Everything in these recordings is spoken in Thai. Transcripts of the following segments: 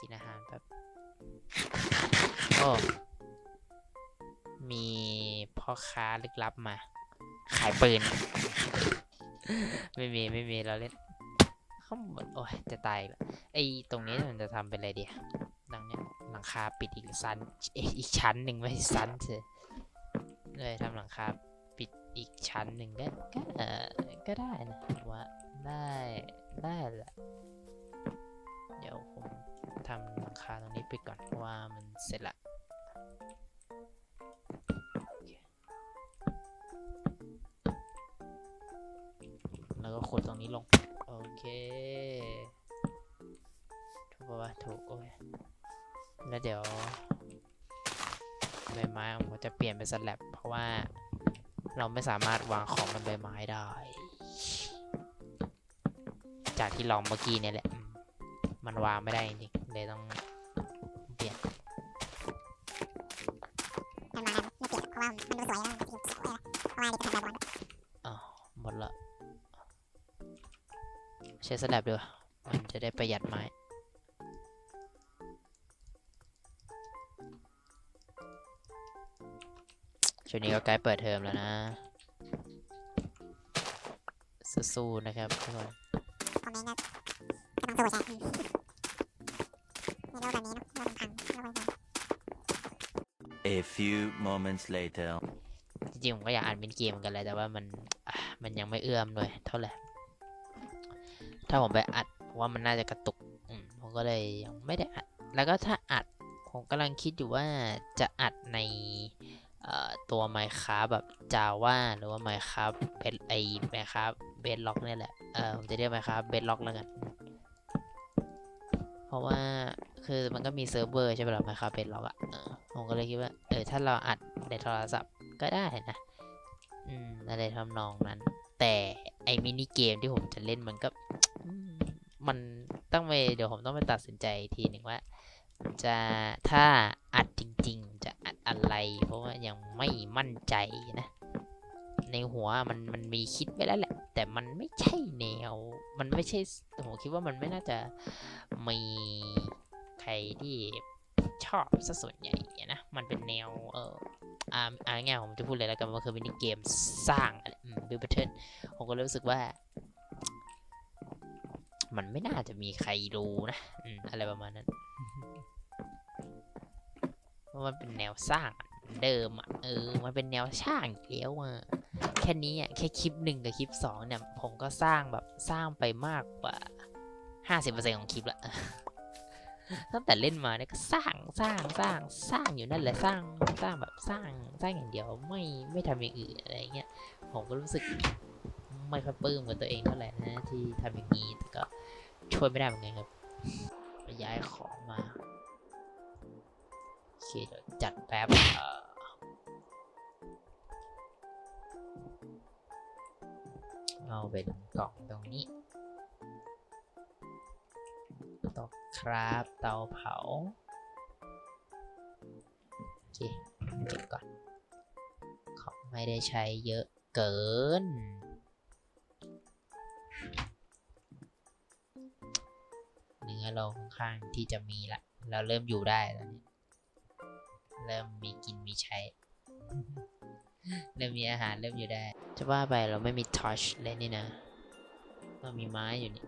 กินอาหารแบบโอ้มีพ่อค้าลึกลับมา ขายปืน ไม่มี ไม่มี เราเล่นข้างบนโอ้ยจะตายแล้วไอ้ตรงนี้มันจะทำเป็นอะไรดีหลังเนี้ยหลังคาปิดอีกชั้นเอ้ยอีกชั้นหนึ่งไม่ชั้นเถอะเลยทำหลังคาปิดอีกชั้นหนึ่งก็ก็ก็ได้นะว่า งคาตรงนี้ไปก่อนเพราะว่ามันเสร็จละแล้วก็ขุดตรงนี้ลง โอเค ถูกปะวะถูก โอ้ยแล้วเดี๋ยวใบไม้ผมจะเปลี่ยนเป็นสแลบเพราะว่าเราไม่สามารถวางของบนใบไม้ได้ จากที่ลองเมื่อกี้เนี่ยแหละ มันวางไม่ได้จริง เลยต้องเปลี่ยนมันมาไม่เปลี่ยนเพราะว่ามันดูสวยแล้วมันดูสวยแล้วเพราะว่านี่จะทำแบบบอลอ้าวหมดละใช้สแลบดีกว่ามันจะได้ประหยัดไม้ช่วงนี้ก็ใกล้เปิดเทอมแล้วนะ สู้ๆนะครับทุกคนคอมเมนต์ก็ก็ต้องสู้ใช่ในโลกแบบนี้เนาะโลกมันพังโลกมันพัง A few moments later. จริงๆผมก็อยากอ่านเป็นเกมเหมือนกันเลยแต่ว่ามันมันยังไม่เอื้อมเลยเท่าไหร่ถ้าผมไปอัดผมว่ามันน่าจะกระตุกผมก็เลยยังไม่ได้อัด แล้วก็ถ้าอัดผมกำลังคิดอยู่ว่าจะอัดในตัว Minecraft แบบ Java หรือว่า Minecraft เป็นไอ Minecraft Bedrock เนี่ยแหละ เออผมจะเรียก Minecraft Bedrock แล้วกัน เพราะว่าคือมันก็มีเซิร์ฟเวอร์ใช่ไหมล่ะ Minecraft Bedrock อะ ผมก็เลยคิดว่า เออ ถ้าเราอัดในโทรศัพท์ก็ได้นะ อืม อะไรทำนองนั้น แต่ไอมินิเกมที่ผมจะเล่นมันก็อืมมันต้องไป เดี๋ยวผมต้องไปตัดสินใจอีกทีหนึ่งว่า จะถ้าอัดจริง ๆ จะอัดอะไร เพราะว่ายังไม่มั่นใจนะ ในหัวมันมันมีคิดไว้แล้วแหละ แต่มันไม่ใช่แนว มันไม่ใช่ผมคิดว่ามันไม่น่าจะมีใครที่ ชอบซะส่วนใหญ่นะ มันเป็นแนว เอออ่าอ่าง่ายผมจะพูดเลยแล้วกันว่าคือมินิเกมสร้างอะไรอืมบิวเบอร์เทิลผมก็รู้สึกว่า มันไม่น่าจะมีใครรู้นะอืมอะไรประมาณนั้นมันเป็นแนวสร้างเดิมอะเออ มันเป็นแนวสร้างอยู่แล้วอะแค่นี้อะแค่คลิปหนึ่งกับคลิปสองเนี่ย ผมก็สร้างแบบสร้างไปมากกว่าห้าสิบเปอร์เซ็นของคลิปละ ตั้งแต่เล่นมาเนี่ยก็สร้างสร้างสร้างสร้างอยู่นั่นแหละสร้างสร้างแบบสร้างสร้างอย่างเดียวไม่ไม่ทำอย่างอื่นอะไรเงี้ยผมก็รู้สึกไม่ค่อยปลื้มกับตัวเองเท่าไหร่นะที่ทำอย่างนี้แต่ก็ช่วยไม่ได้เหมือนกันครับไปย้ายของมาโอเคเดี๋ยวจัดแป๊บเอ่อเอาเป็นกล่องตรงนี้ ครับ เตาเผา โอเคเก็บก่อน ของไม่ได้ใช้เยอะเกิน เนื้อเราค่อนข้างที่จะมีละ เราเริ่มอยู่ได้แล้วเนี่ยเริ่มมีกินมีใช้ เริ่มมีอาหารเริ่มอยู่ได้ จะว่าไปเราไม่มีทอชเลยนี่นะ เรามีไม้อยู่นี่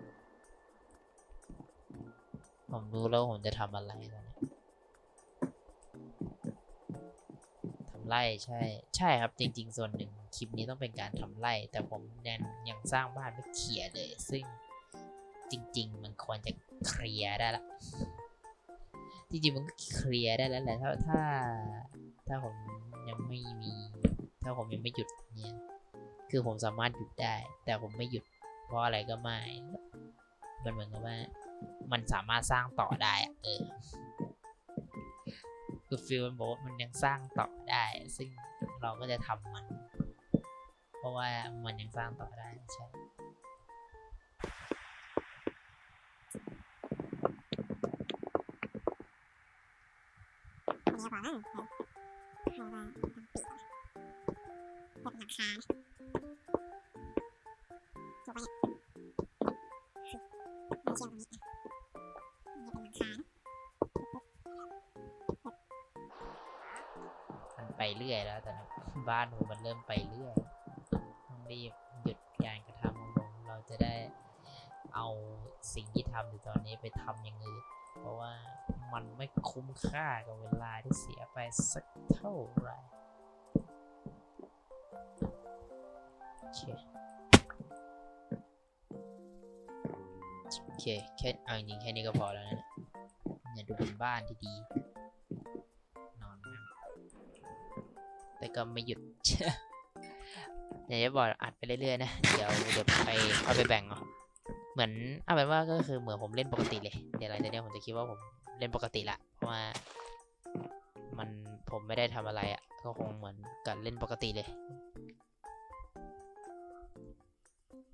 ผมรู้แล้วผมจะทำอะไรตอนนี้ทำไร่ใช่ ใช่ครับจริง ๆ ส่วนหนึ่งคลิปนี้ต้องเป็นการทำไร่ แต่ผมยังยังสร้างบ้านไม่เคลียร์เลย ซึ่งจริง ๆ มันควรจะเคลียร์ได้ละจริงๆมันก็เคลียร์ได้แล้วแหละถ้าถ้า ถ้าผมยังไม่มี ถ้าผมยังไม่หยุดเนี่ยคือผมสามารถหยุดได้ แต่ผมไม่หยุดเพราะอะไรก็ไม่มันเหมือนกับว่า มันสามารถสร้างต่อได้เออคือฟิลมันบอกว่ามันยังสร้างต่อได้ ซึ่งเราก็จะทำมัน เพราะว่ามันยังสร้างต่อได้ใช่อันนี้ก่อนนะเราว่าต้องปิดก่อนเปิดหลังคาถูกไม่เชื่อม เรื่อยแล้วแต่บ้านผมมันเริ่มไปเรื่อยต้องรีบหยุดการกระทำของผมเราจะได้เอาสิ่งที่ทำอยู่ตอนนี้ไปทำอย่างอื่นเพราะว่ามันไม่คุ้มค่ากับเวลาที่เสียไปสักเท่าไหร่โอเคโอเคแค่เอาจริงแค่นี้ก็พอแล้วนะเนี่ยดูเป็นบ้านที่ดี แต่ก็ไม่หยุดเดี๋ยวจะบอกอัดไปเรื่อยๆนะ เดี๋ยวเดี๋ยวไปเอาไปแบ่งเอาเหมือนเอาเป็นว่าก็คือเหมือนผมเล่นปกติเลย เดี๋ยวหลังจากเนี้ยผมจะคิดว่าผมเล่นปกติละ เพราะว่ามันผมไม่ได้ทำอะไรอะ่ะ ก็คงเหมือนกับเล่นปกติเลย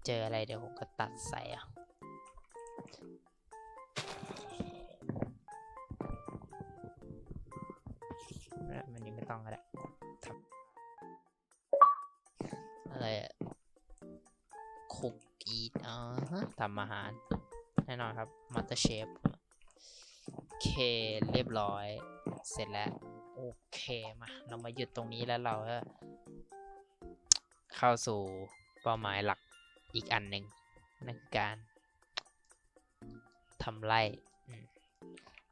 เจออะไรเดี๋ยวผมก็ตัดใส่อะำอาหาร แน่นอนครับมัตเตอร์เชฟโอเคเรียบร้อย เสร็จแล้ว โอเคมาเรามาหยุดตรงนี้แล้วเราก็เข้าสู่เป้าหมายหลักอีกอันหนึ่งนั่นคือการทำไร่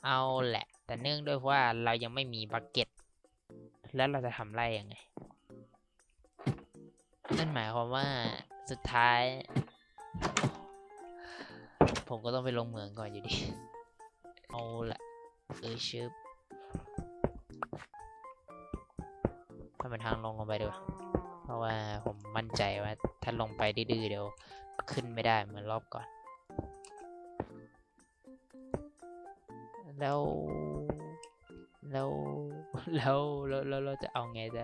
เอาแหละ แต่เนื่องด้วยว่าเรายังไม่มีบักเก็ต แล้วเราจะทำไร่ยังไง นั่นหมายความว่าสุดท้าย ผมก็ต้องไปลงเหมืองก่อนอยู่ดี เอาละเออชึบถ้าเป็นทางลงลงไปดีกว่าเพราะว่าผมมั่นใจว่าถ้าลงไปดื้อเดี๋ยวขึ้นไม่ได้เหมือนรอบก่อน แล้วแล้วแล้วแล้วเราจะเอาไงจะ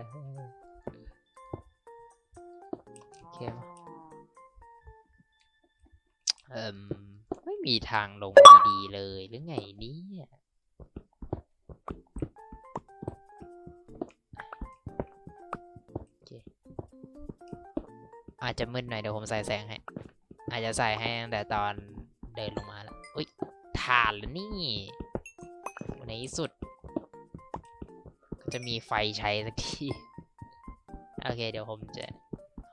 โอเคไหมเอ่มไมีทางลงดีๆเลยหรือไงเนี่ยอาจจะมึนหน่อยเดี๋ยวผมใส่แสงให้ อาจจะใส่ให้ตั้งแต่ตอนเดินลงมาแล้วอุ้ยฐานแล้วนี่ ในที่สุด ก็จะมีไฟใช้สักที โอเค เดี๋ยวผมจะ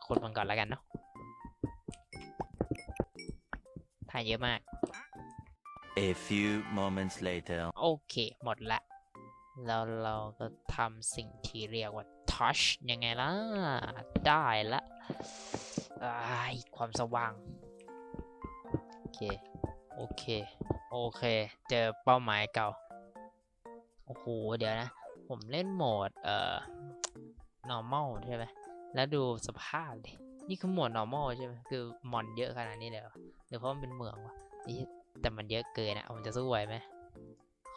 ขุดมันก่อนแล้วกันเนาะถ่ายเยอะมาก A few moments later. โอเค หมดละ แล้วเราก็ทำสิ่งที่เรียกว่า touch ยังไงล่ะ ได้ละอ้ายความสว่าง โอเค โอเค โอเค เจอเป้าหมายเก่า โอ้โห เดี๋ยวนะ ผมเล่นโหมด เอ่อ normal ใช่ไหม แล้วดูสภาพดิ นี่คือโหมด normal ใช่ไหม คือมอนเยอะขนาดนี้เลยเหรือเพราะมันเป็นเมืองวะ แต่มันเยอะเกินอะผมจะสู้ไหวไหม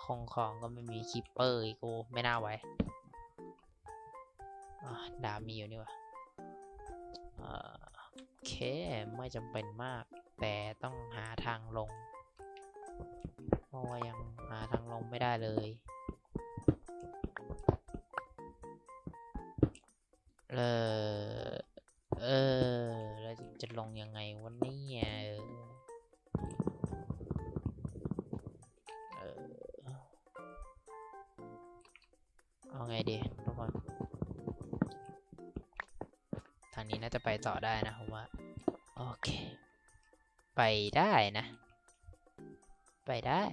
คงของก็ไม่มีคิปเปอร์อีกกูไม่น่าไหวดาบมีอยู่นี่วะเอ่อโอเคไม่จำเป็นมาก แต่ต้องหาทางลงเพราะว่ายังหาทางลงไม่ได้เลยเออเออแล้วจะลงยังไงวันนี้เออ เอาไงดีทุกคน ทางนี้น่าจะไปต่อได้นะผมว่า โอเค ไปได้นะ ไปได้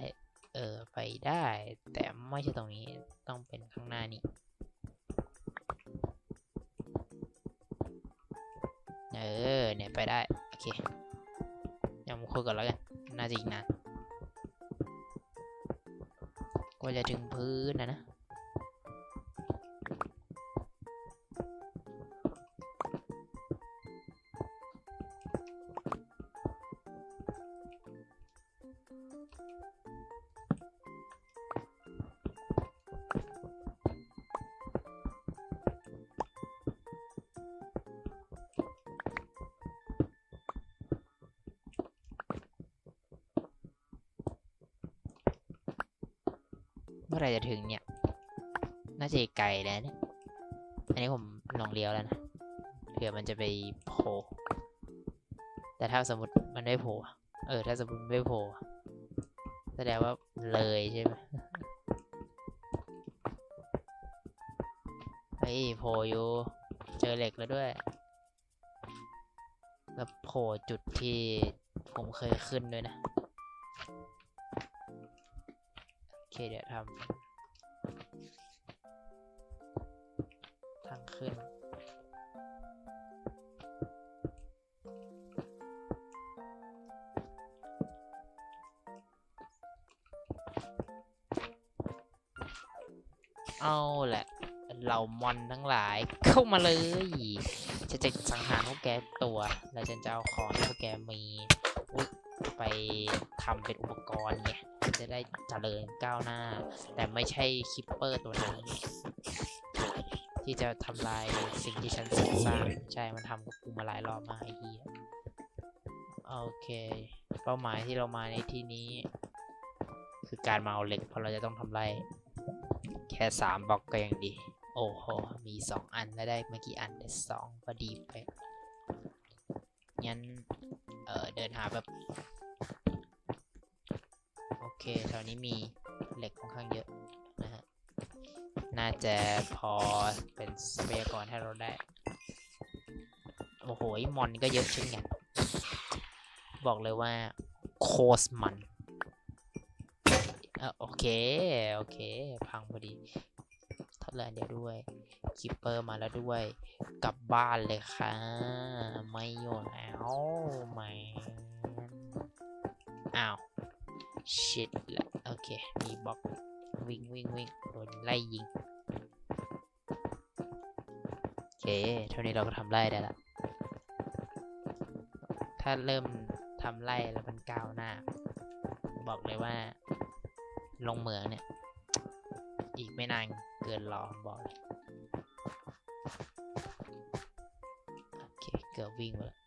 เออ ไปได้ แต่ไม่ใช่ตรงนี้ ต้องเป็นข้างหน้านี้ เออ เนี่ยไปได้ โอเคยังคุยก่อนแล้วกัน น่าจะอีกนานกว่าจะถึงพื้นนะนะ ไหรจะถึงเนี่ย น่าจะไกลแล้วเนี่ย อันนี้ผมลองเลี้ยวแล้วนะ เผื่อมันจะไปโผล่ แต่ถ้าสมมติมันไม่โผล่ เออ ถ้าสมมติไม่โผล่ แสดงว่าเลยใช่ไหมเฮ้ยโผล่อยู่ เจอเหล็กแล้วด้วยแล้วโผล่จุดที่ผมเคยขึ้นด้วยนะ เดี๋ยวทำทางขึ้น เอาแหละเหล่ามอนทั้งหลายเข้ามาเลยจะจะสังหารพวกแกตัว แล้วฉันจะเอาของที่พวกแกมีไปทำเป็นอุปกรณ์ไง จะได้เจริญก้าวหน้า แต่ไม่ใช่คิปเปอร์ตัวนั้น ที่จะทำลายสิ่งที่ฉันสร้างใช่มันทำกับกูมาหลายรอบมากไอ้เหี้ยโอเค เป้าหมายที่เรามาในที่นี้ คือการมาเอาเหล็กเพราะเราจะต้องทำลายแค่สามบล็อกก็ยังดี โอ้โห มีสองอันแล้วได้เมื่อกี้อันแต่สองพอดีไปงั้น เออเดินหาแบบ เคแถวนี้มีเหล็กค่อนข้างเยอะนะฮะ น่าจะพอเป็นทรัพยากรให้เราได้ โอ้โห มอนก็เยอะเช่นกัน บอกเลยว่าโคสมันเออโอเค โอเค พังพอดีทดเลอันเดียวด้วยคิปเปอร์มาแล้วด้วย กลับบ้านเลยค่ะ ไม่อยู่แล้วแมนอ้าว ชิดละโอเค มีบล็อกวิ่งวิ่งวิ่งโดนไล่ยิง โอเค เท่านี้เราก็ทำไล่ได้ละ ถ้าเริ่มทำไล่แล้วมันก้าวหน้า บอกเลยว่า ลงเหมืองเนี่ย อีกไม่นานเกินรอบอกเลยโอเค เกือบวิ่งไปแล้ว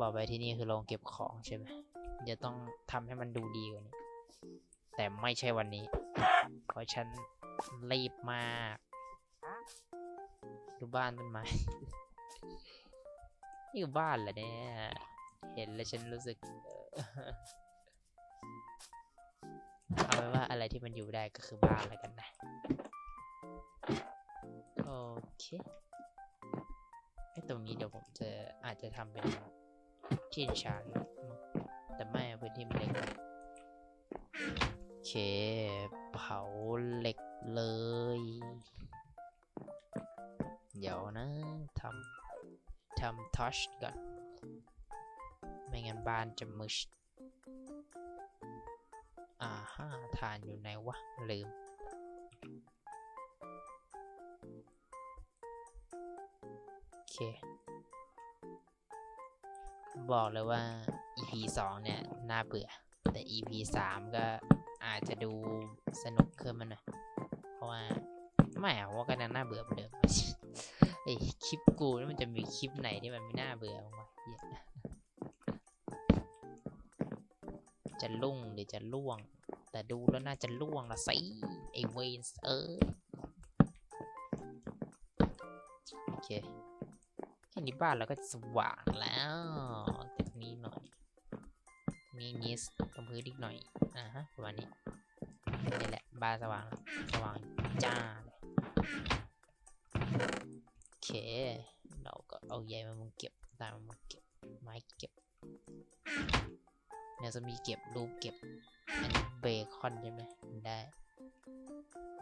บอกไปที่นี่คือโรงเก็บของใช่ไหมจะต้องทำให้มันดูดีกว่านี้ แต่ไม่ใช่วันนี้ เพราะฉันรีบมาก ดูบ้านต้นไม้ นี่คือบ้านเหรอเนี่ย เห็นแล้วฉันรู้สึก เอ่อเอาไว้ว่าอะไรที่มันอยู่ได้ก็คือบ้านแล้วกันนะ โอเคไอ้ตรงนี้เดี๋ยวผมจะอาจจะทำเป็น ที่ชาร์จแต่ไม่อะพื้นที่มันเล็กโอเคเผาเหล็กเลย เดี๋ยวนะทำทำทัชก่อน ไม่งั้นบ้านจะมึชอ่าฮ่าฐานอยู่ไหนวะ ลืมโอเค บอกเลยว่า EP 2 เนี่ย น่าเบื่อ แต่ EP 3 ก็อาจจะดูสนุกขึ้นมาหน่อยเพราะว่าไม่อะว่าก็ยังน่าเบื่อเหมือนเดิมไอคลิปกูนี่มันจะมีคลิปไหนที่มันไม่น่าเบื่อบ้างวะเหี้ยจะลุ่งหรือจะล่วง แต่ดูแล้วน่าจะล่วงละสิไอเวนส์เออโอเคแค่นี้บ้านเราก็สว่างแล้ว นี้หน่อยนี่นิสตรงพื้นอีกหน่อยอ่าฮะประมาณนี้นี่แหละบ้านสว่างสว่างจ้าเลยโอเค เราก็เอาใยมามุงเก็บตามมาเก็บไม้เก็บเนี่ยจะมีเก็บรูปเก็บอันนี้เบคอนใช่ไหมได้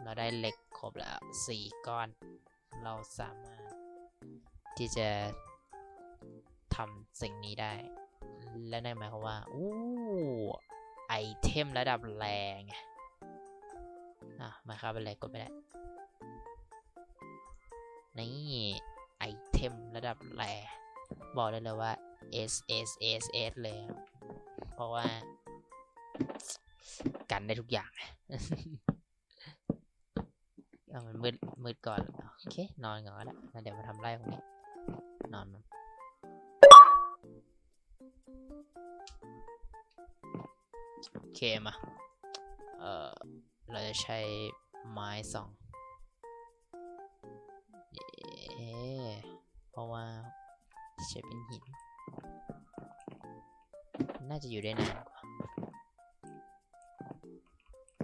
เราได้เหล็กครบแล้วสี่ก้อน เราสามารถที่จะทำสิ่งนี้ได้ และนั่นหมายความว่าอู้ไอเทมระดับแรงอะมาครับเป็นไรกดไม่ได้นี่ไอเทมระดับแรงบอกได้เลยว่า S S S S เลย เพราะว่า กันได้ทุกอย่างเอามันมืดมืดก่อน โอเค นอนก่อนก็ได้แล้วเดี๋ยวมาทำไร่พวกนี้นอนมัน โอเคมาเออเราจะใช้ไม้สองเอเพราะว่าใช้เป็นหิน น่าจะอยู่ได้นานกว่า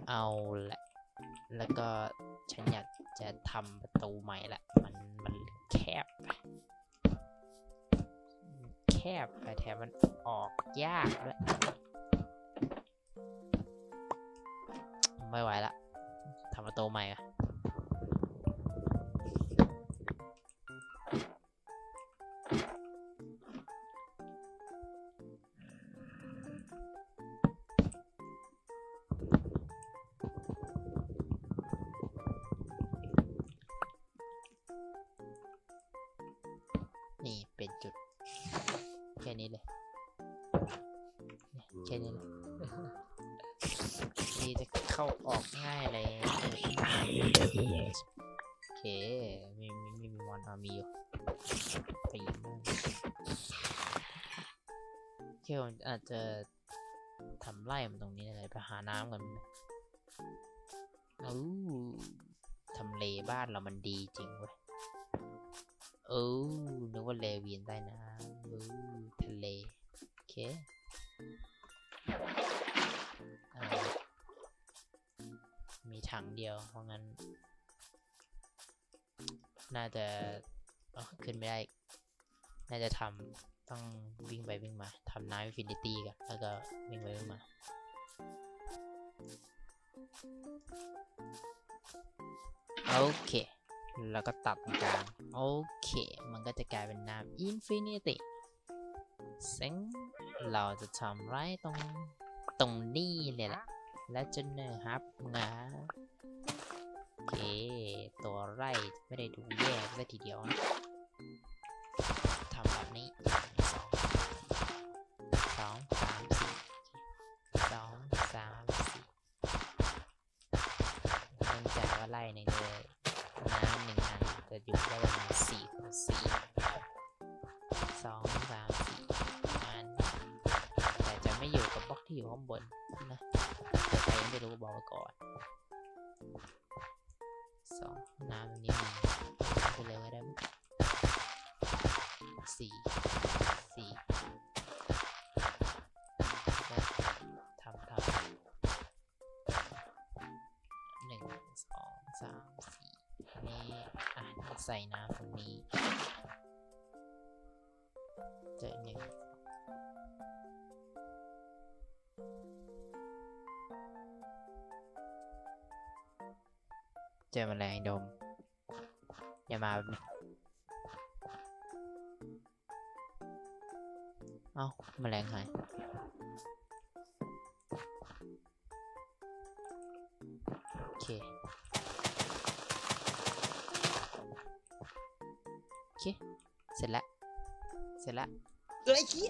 เอาละ แล้วก็ฉันอยากจะทำประตูใหม่ละ มันมันแคบ แคบไปแถมมันออกยากด้วย ไม่ไหวละทำประตูใหม่อะนี่เป็นจุด แค่นี้เลย แค่นี้เลย จะเข้าออกง่ายเลยโอเค มีมีมีมอนอามีอยู่ไปีมากโอเคผมอาจจะทำไร่มันตรงนี้เลยไปหาน้ำกันอู้ทำเลบ้านเรามันดีจริงเว้ยเออนึกว่าเลเวียนใต้น้ำอู้ทะเล โอเค มีถังเดียว เพราะงั้น น่าจะขึ้นไม่ได้ น่าจะทำต้องวิ่งไปวิ่งมาทำน้ำอินฟินิตี้กันแล้วก็วิ่งไปวิ่งมาโอเค แล้วก็ตัดกลางโอเค มันก็จะกลายเป็นน้ำอินฟินิตี้ซึ่งเราจะทำไรตรงตรงนี้เลยแหละ และจะเนื้อฮับงาโอเค ตัวไร่ไม่ได้ดูแย่เลยทีเดียวนะทำแบบนี้สองสามสี่สองสามสี่เนื่องจากว่าไร่หนึ่งเลยน้ำหนึ่งอันจะอยู่ได้ประมาณสี่คูณสี่สองสามสี่อันแต่จะไม่อยู่กับบล็อกที่อยู่ข้างบน รู้บอกก่อนสองน้ำนี้มีไปเลยก็ได้สี่สี่ทำทำหนึ่งสองสามสี่นี่อะใส่น้ำตรงนี้เจอหนึ่ง เจอมแมลงดม อย่ามาแบบนี้เอ้าแมลงหายโอเคโอเค เสร็จแล้ว เสร็จแล้วเอ้ยขี้ย